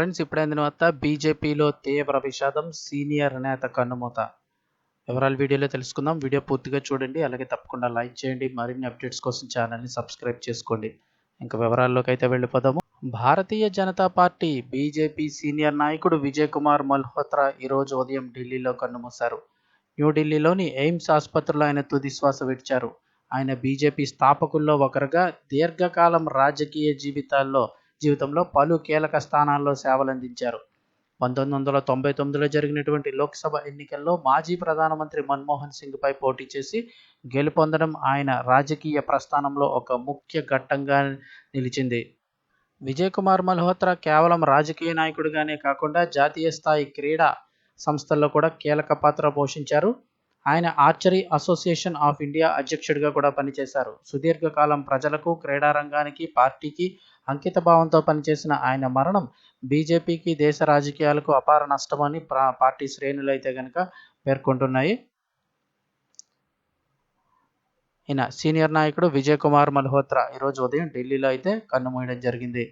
Friends ఇప్పుడైన అందిన వార్త బీజేపీలో తీవ్ర విషాదం సీనియర్ నేత కన్నుమూత. వివరాలు వీడియోలో తెలుసుకుందాం. వీడియో పూర్తిగా చూడండి. అలాగే తప్పకుండా లైక్ చేయండి. మరిన్ని అప్డేట్స్ కోసం ఛానల్ని సబ్స్క్రైబ్ చేసుకోండి. ఇంకా వివరాల్లోకి అయితే వెళ్ళిపోదాము. Bharatiya Janata party BJP senior నాయకుడు విజయ్ కుమార్ మల్హోత్రా ఈరోజు ఉదయం ఢిల్లీలో కన్నుమూశారు. న్యూఢిల్లీలోని ఎయిమ్స్ ఆసుపత్రిలో ఆయన తుదిశ్వాస విడిచారు. ఆయన బీజేపీ స్థాపకుల్లో ఒకరుగా దీర్ఘకాలం రాజకీయ జీవితాల్లో జీవితంలో పలు కీలక స్థానాల్లో సేవలందించారు. పంతొమ్మిది వందల తొంభై తొమ్మిదిలో జరిగినటువంటి లోక్సభ ఎన్నికల్లో మాజీ ప్రధానమంత్రి మన్మోహన్ సింగ్పై పోటీ చేసి గెలుపొందడం ఆయన రాజకీయ ప్రస్థానంలో ఒక ముఖ్య ఘట్టంగా నిలిచింది. విజయ్ కుమార్ మల్హోత్రా కేవలం రాజకీయ నాయకుడిగానే కాకుండా జాతీయ స్థాయి క్రీడా సంస్థల్లో కూడా కీలక పాత్ర పోషించారు. ఆయన ఆర్చరీ అసోసియేషన్ ఆఫ్ ఇండియా అధ్యక్షుడిగా కూడా పనిచేశారు. సుదీర్ఘకాలం ప్రజలకు క్రీడారంగానికి పార్టీకి అంకిత భావంతో పనిచేసిన ఆయన మరణం బీజేపీకి దేశ రాజకీయాలకు అపార నష్టమని పార్టీ శ్రేణులు అయితే కనుక పేర్కొంటున్నాయి. ఈయన సీనియర్ నాయకుడు విజయ్ కుమార్ మల్హోత్రా. ఈరోజు ఉదయం ఢిల్లీలో అయితే కన్నుమూయడం జరిగింది.